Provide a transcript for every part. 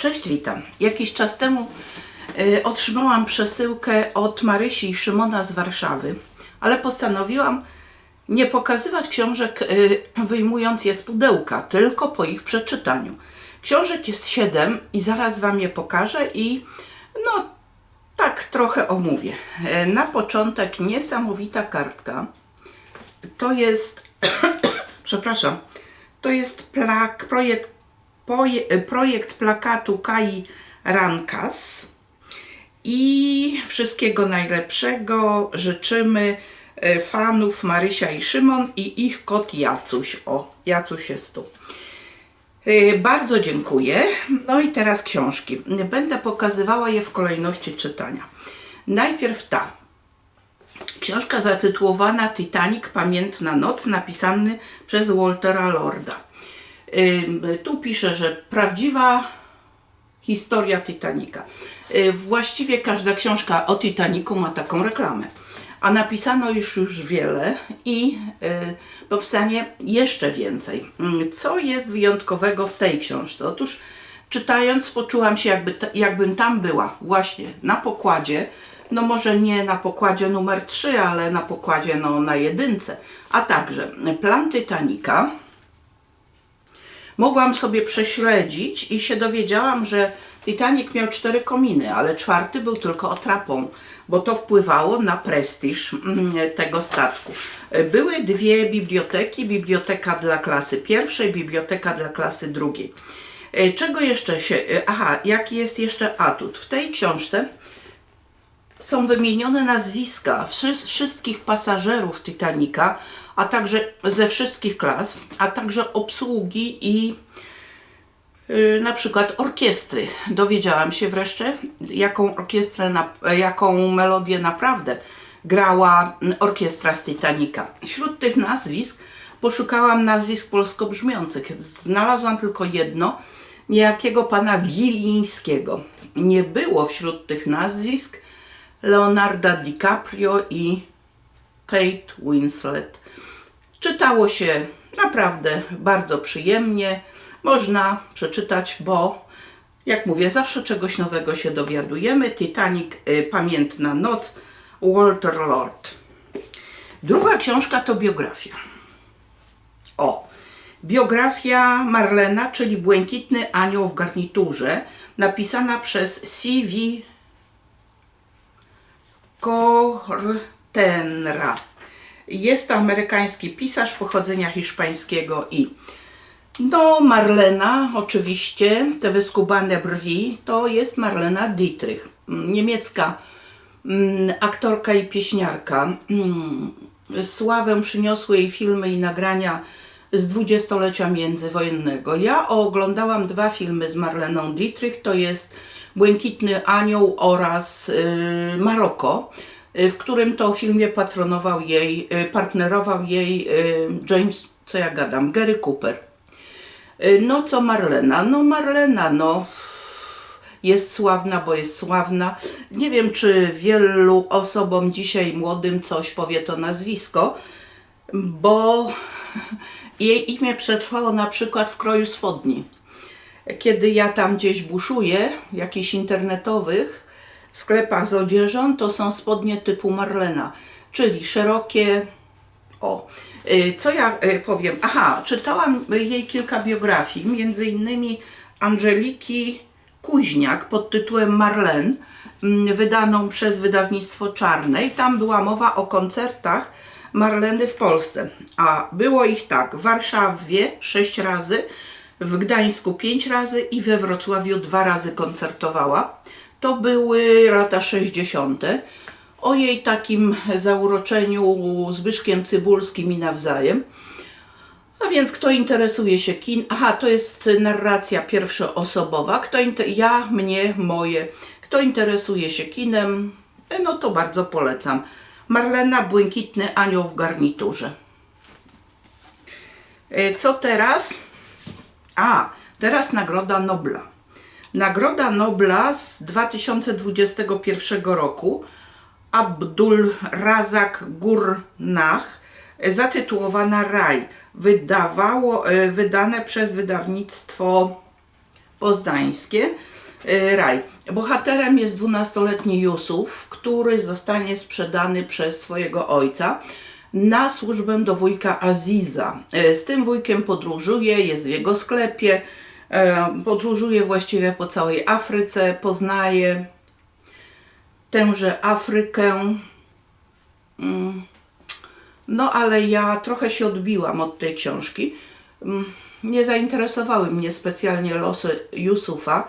Cześć, witam. Jakiś czas temu y, otrzymałam przesyłkę od Marysi i Szymona z Warszawy, ale postanowiłam nie pokazywać książek y, wyjmując je z pudełka, tylko po ich przeczytaniu. Książek jest siedem i zaraz Wam je pokażę i no tak trochę omówię. E, Na początek niesamowita kartka. To jest, przepraszam, to jest plak, projekt, projekt plakatu Kai Rankas. I wszystkiego najlepszego życzymy e, fanów Marysia i Szymon i ich kot Jacuś. O, Jacuś jest tu. E, Bardzo dziękuję. No i teraz książki. Będę pokazywała je w kolejności czytania. Najpierw ta. Książka zatytułowana Titanic Pamiętna Noc, napisany przez Waltera Lorda. Tu pisze, że prawdziwa historia Titanica. Y, Właściwie każda książka o Titanicu ma taką reklamę. A napisano już już wiele i y, powstanie jeszcze więcej. Co jest wyjątkowego w tej książce? Otóż czytając poczułam się jakby, jakbym tam była, właśnie na pokładzie, no może nie na pokładzie numer 3, ale na pokładzie no, na jedynce, a także plan Titanica, mogłam sobie prześledzić i się dowiedziałam, że Titanic miał cztery kominy, ale czwarty był tylko atrapą, bo to wpływało na prestiż mm, tego statku. Były dwie biblioteki, biblioteka dla klasy pierwszej, biblioteka dla klasy drugiej. E, Czego jeszcze się... e, Aha, jaki jest jeszcze atut? W tej książce są wymienione nazwiska wszy- wszystkich pasażerów Titanica, a także ze wszystkich klas, a także obsługi i y, na przykład orkiestry. Dowiedziałam się wreszcie, jaką orkiestrę, na, jaką melodię naprawdę grała orkiestra z Titanica. Wśród tych nazwisk poszukałam nazwisk polsko brzmiących. Znalazłam tylko jedno, niejakiego pana Gilińskiego. Nie było wśród tych nazwisk Leonarda DiCaprio i Kate Winslet. Czytało się naprawdę bardzo przyjemnie. Można przeczytać, bo jak mówię, zawsze czegoś nowego się dowiadujemy. Titanic, y, Pamiętna Noc, Walter Lord. Druga książka to biografia. O, biografia Marlena, czyli Błękitny Anioł w garniturze, napisana przez C.V. Cortenra. Jest to amerykański pisarz pochodzenia hiszpańskiego i no Marlena oczywiście, te wyskubane brwi, to jest Marlena Dietrich, mm, niemiecka mm, aktorka i pieśniarka. Mm, Sławę przyniosły jej filmy i nagrania z dwudziestolecia międzywojennego. Ja oglądałam dwa filmy z Marleną Dietrich, to jest Błękitny Anioł oraz y, Maroko, w którym to filmie patronował jej, y, partnerował jej y, James, co ja gadam, Gary Cooper. Y, No co Marlena? No Marlena, no jest sławna, bo jest sławna. Nie wiem, czy wielu osobom dzisiaj młodym coś powie to nazwisko, bo jej imię przetrwało na przykład w kroju spodni. Kiedy ja tam gdzieś buszuję, jakichś internetowych sklepach z odzieżą, to są spodnie typu Marlena, czyli szerokie, o, y, co ja y, powiem? Aha, czytałam jej kilka biografii, między innymi Angeliki Kuźniak pod tytułem Marlen, mm, wydaną przez wydawnictwo Czarne i tam była mowa o koncertach Marleny w Polsce. A było ich tak, w Warszawie sześć razy, w Gdańsku pięć razy i we Wrocławiu dwa razy koncertowała. To były lata 60. O jej takim zauroczeniu Zbyszkiem Cybulskim i nawzajem. A więc kto interesuje się kin... Aha, to jest narracja pierwszoosobowa. Kto. Ja, mnie, moje. Kto interesuje się kinem, e, no to bardzo polecam. Marlena Błękitny Anioł w garniturze. E, Co teraz? A, teraz Nagroda Nobla. Nagroda Nobla z 2021 roku Abdul Razak Gurnach zatytułowana Raj wydawało, e, wydane przez wydawnictwo Poznańskie. Y, Raj. Bohaterem jest 12-letni Jusuf, który zostanie sprzedany przez swojego ojca na służbę do wujka Aziza. Z tym wujkiem podróżuje, jest w jego sklepie, y, podróżuje właściwie po całej Afryce, poznaje tęże Afrykę. Mm. No ale ja trochę się odbiłam od tej książki. Mm, Nie zainteresowały mnie specjalnie losy Yusufa.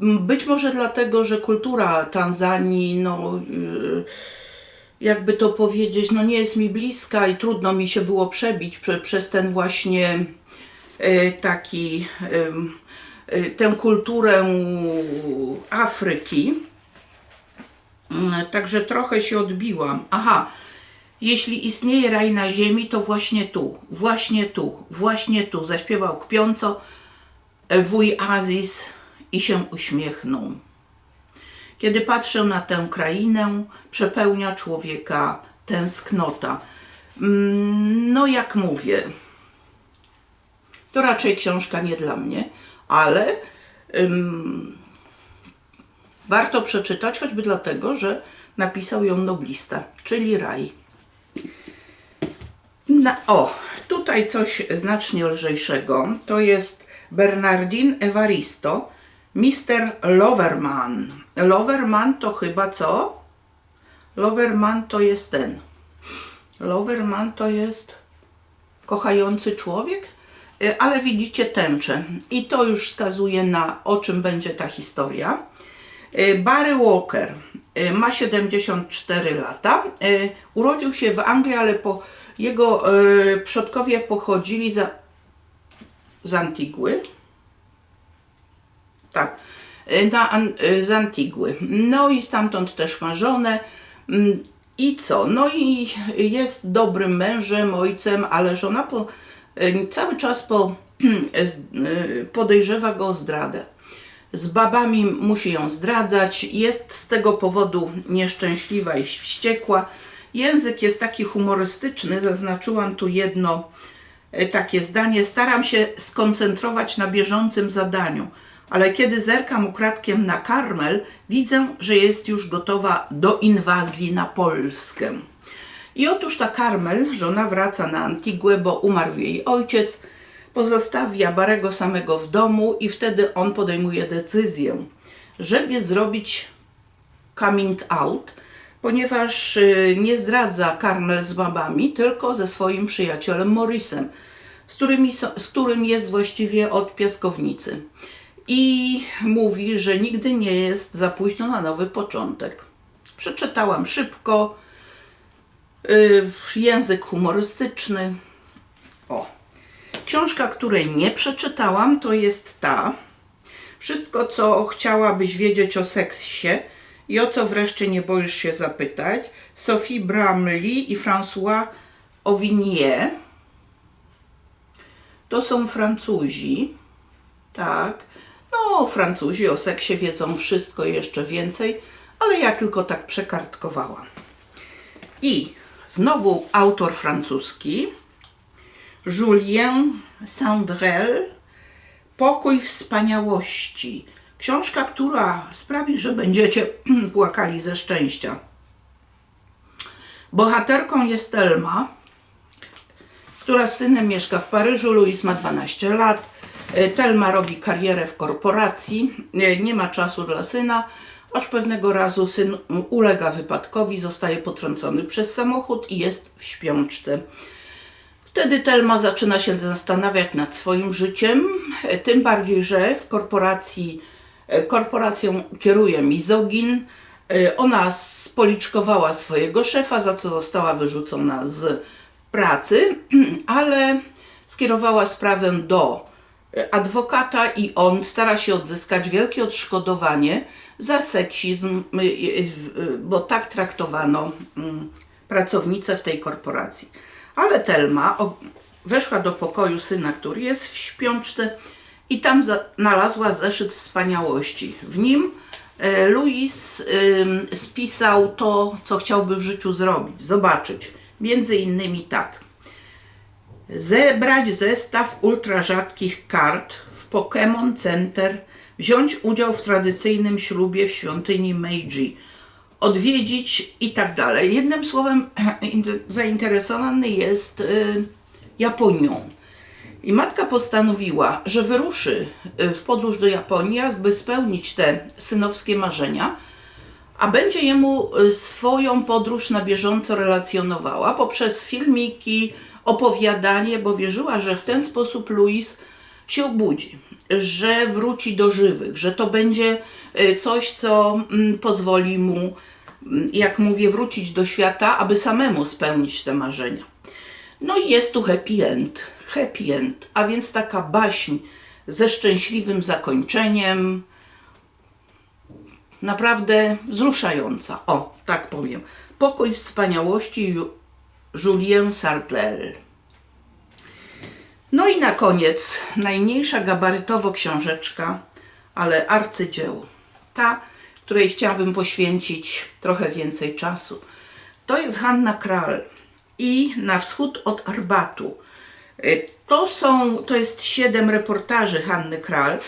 Mm, Być może dlatego, że kultura Tanzanii, no yy, jakby to powiedzieć, no nie jest mi bliska i trudno mi się było przebić prze, przez ten właśnie taki, yy, yy, tę kulturę Afryki. Mm, Także trochę się odbiłam. Aha, jeśli istnieje raj na ziemi, to właśnie tu, właśnie tu, właśnie tu. Zaśpiewał kpiąco e, wuj Aziz i się uśmiechnął. Kiedy patrzę na tę krainę, przepełnia człowieka tęsknota. Mm, No, jak mówię, to raczej książka nie dla mnie, ale ym, warto przeczytać, choćby dlatego, że napisał ją noblista, czyli raj. Na, o, tutaj coś znacznie lżejszego. To jest Bernardin Evaristo, Mr. Loverman. Loverman to chyba co? Loverman to jest ten. Loverman to jest kochający człowiek, ale widzicie tęczę. I to już wskazuje na o czym będzie ta historia. Y, Barry Walker y, ma 74 lata. Y, Urodził się w Anglii, ale po, jego y, przodkowie pochodzili za, z Antigły. Tak, y, na, y, z Antigły. No i stamtąd też ma żonę. Mm, I co? No i jest dobrym mężem, ojcem, ale żona po, y, cały czas po, z- y, podejrzewa go o zdradę. Z babami musi ją zdradzać, jest z tego powodu nieszczęśliwa i wściekła. Język jest taki humorystyczny, zaznaczyłam tu jedno e, takie zdanie. Staram się skoncentrować na bieżącym zadaniu, ale kiedy zerkam ukradkiem na Karmel, widzę, że jest już gotowa do inwazji na Polskę. I otóż ta Karmel, żona wraca na Antigłę, bo umarł jej ojciec, pozostawia Barego samego w domu i wtedy on podejmuje decyzję, żeby zrobić coming out, ponieważ y, nie zdradza Karmel z babami, tylko ze swoim przyjacielem Morrisem, z, którymi, z którym jest właściwie od piaskownicy. I mówi, że nigdy nie jest za późno na nowy początek. Przeczytałam szybko, język humorystyczny. O. Książka, której nie przeczytałam, to jest ta. Wszystko, co chciałabyś wiedzieć o seksie i o co wreszcie nie boisz się zapytać. Sophie Bramley i François Auvignier. To są Francuzi. Tak. No, Francuzi o seksie wiedzą wszystko jeszcze więcej, ale ja tylko tak przekartkowałam. I znowu autor francuski. Julien Sandrel Pokój wspaniałości. Książka, która sprawi, że będziecie płakali ze szczęścia. Bohaterką jest Elma, która z synem mieszka w Paryżu. Louis ma 12 lat. Telma robi karierę w korporacji. Nie ma czasu dla syna, aż pewnego razu syn ulega wypadkowi, zostaje potrącony przez samochód i jest w śpiączce. Wtedy Telma zaczyna się zastanawiać nad swoim życiem, tym bardziej, że w korporacji, korporacją kieruje mizogin. Ona spoliczkowała swojego szefa, za co została wyrzucona z pracy, ale skierowała sprawę do adwokata i on stara się odzyskać wielkie odszkodowanie za seksizm, y, y, y, bo tak traktowano mm, pracownicę w tej korporacji. Ale Telma weszła do pokoju syna, który jest w śpiączce i tam znalazła zeszyt wspaniałości. W nim e, Louis spisał to, co chciałby w życiu zrobić, zobaczyć. Między innymi tak. Zebrać zestaw ultra rzadkich kart w Pokémon Center, wziąć udział w tradycyjnym ślubie w świątyni Meiji, odwiedzić i tak dalej. Jednym słowem, zainteresowany jest y, Japonią. I matka postanowiła, że wyruszy y, w podróż do Japonii, by spełnić te synowskie marzenia, a będzie jemu y, swoją podróż na bieżąco relacjonowała poprzez filmiki, opowiadanie, bo wierzyła, że w ten sposób Louis się obudzi, że wróci do żywych, że to będzie y, coś, co mm, pozwoli mu, mm, jak mówię, wrócić do świata, aby samemu spełnić te marzenia. No i jest tu happy end. Happy end, a więc taka baśń ze szczęśliwym zakończeniem. Naprawdę wzruszająca. O, tak powiem. Pokój wspaniałości Ju- Julien Sartre. No i na koniec najmniejsza gabarytowo książeczka, ale arcydzieło. Ta, której chciałabym poświęcić trochę więcej czasu. To jest Hanna Kral i Na wschód od Arbatu. Y, To są, to jest siedem reportaży Hanny Kral,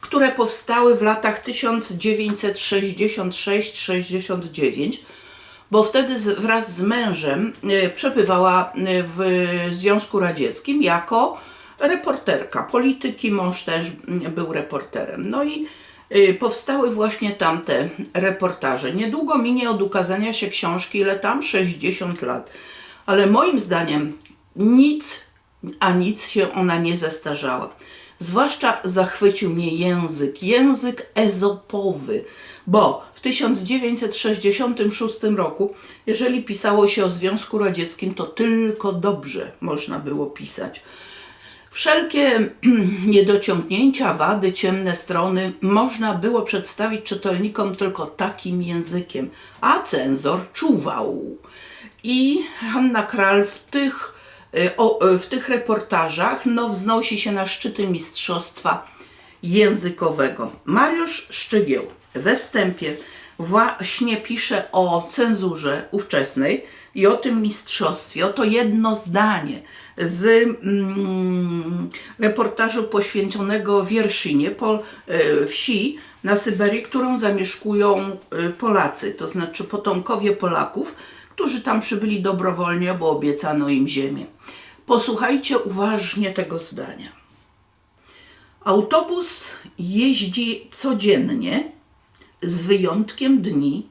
które powstały w latach 1966-69, bo wtedy wraz z mężem y, przebywała y, w Związku Radzieckim jako reporterka polityki. Mąż też był reporterem. No i y, powstały właśnie tamte reportaże. Niedługo minie od ukazania się książki, ile tam? 60 lat. Ale moim zdaniem nic, a nic się ona nie zestarzała. Zwłaszcza zachwycił mnie język, język ezopowy, bo w 1966 roku, jeżeli pisało się o Związku Radzieckim, to tylko dobrze można było pisać. Wszelkie niedociągnięcia, wady, ciemne strony można było przedstawić czytelnikom tylko takim językiem, a cenzor czuwał. I Hanna Kral w tych, o, y, w tych reportażach no, wznosi się na szczyty mistrzostwa językowego. Mariusz Szczygieł we wstępie właśnie pisze o cenzurze ówczesnej i o tym mistrzostwie. Oto jedno zdanie z mm, reportażu poświęconego Wierszynie, po, e, wsi na Syberii, którą zamieszkują e, Polacy, to znaczy potomkowie Polaków, którzy tam przybyli dobrowolnie, bo obiecano im ziemię. Posłuchajcie uważnie tego zdania. Autobus jeździ codziennie, z wyjątkiem dni,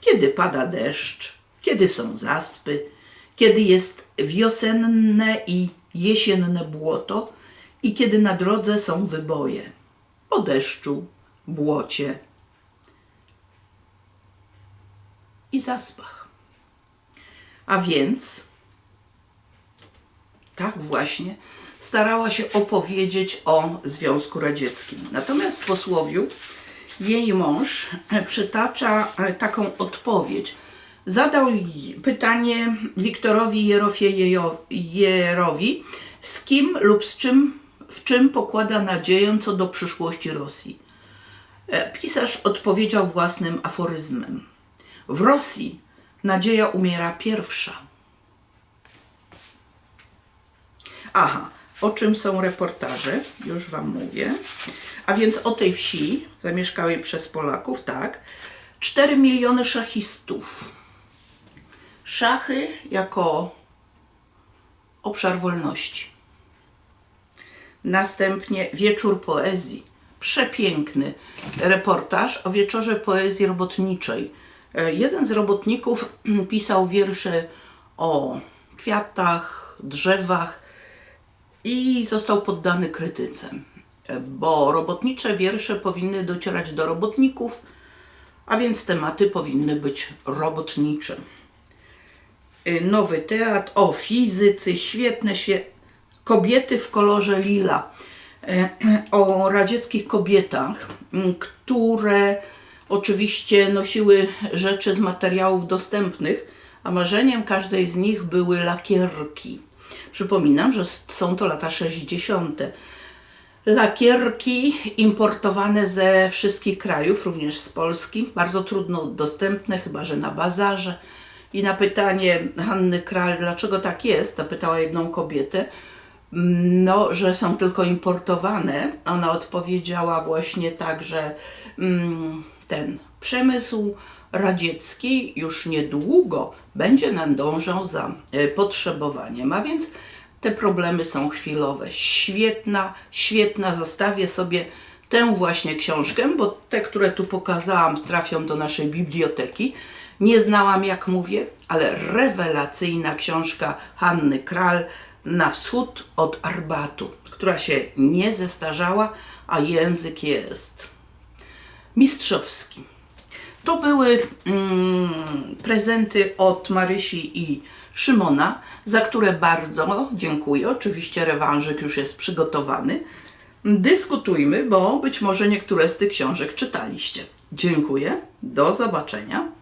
kiedy pada deszcz, kiedy są zaspy, kiedy jest wiosenne i jesienne błoto i kiedy na drodze są wyboje po deszczu, błocie i zaspach. A więc tak właśnie starała się opowiedzieć o Związku Radzieckim. Natomiast w posłowiu jej mąż przytacza taką odpowiedź. Zadał pytanie Wiktorowi Jerofiejerowi, z kim lub z czym, w czym pokłada nadzieję co do przyszłości Rosji. E, Pisarz odpowiedział własnym aforyzmem. W Rosji nadzieja umiera pierwsza. Aha, o czym są reportaże? Już Wam mówię. A więc o tej wsi, zamieszkałej przez Polaków, tak. 4 miliony szachistów. Szachy jako obszar wolności. Następnie wieczór poezji. Przepiękny reportaż o wieczorze poezji robotniczej. E, Jeden z robotników pisał wiersze o kwiatach, drzewach i został poddany krytyce, e, bo robotnicze wiersze powinny docierać do robotników, a więc tematy powinny być robotnicze. Y, Nowy teatr o fizycy, świetne, świe... kobiety w kolorze lila. E, O radzieckich kobietach, które oczywiście nosiły rzeczy z materiałów dostępnych, a marzeniem każdej z nich były lakierki. Przypominam, że są to lata 60. Lakierki importowane ze wszystkich krajów, również z Polski, bardzo trudno dostępne, chyba że na bazarze. I na pytanie Hanny Kral, dlaczego tak jest, zapytała jedną kobietę, no, że są tylko importowane. Ona odpowiedziała właśnie tak, że mm, ten przemysł radziecki już niedługo będzie nadążał za e, potrzebowaniem, a więc te problemy są chwilowe. Świetna, świetna, zostawię sobie tę właśnie książkę, bo te, które tu pokazałam, trafią do naszej biblioteki. Nie znałam, jak mówię, ale rewelacyjna książka Hanny Kral Na wschód od Arbatu, która się nie zestarzała, a język jest mistrzowski. To były mm, prezenty od Marysi i Szymona, za które bardzo dziękuję. Oczywiście rewanżyk już jest przygotowany. Dyskutujmy, bo być może niektóre z tych książek czytaliście. Dziękuję, do zobaczenia.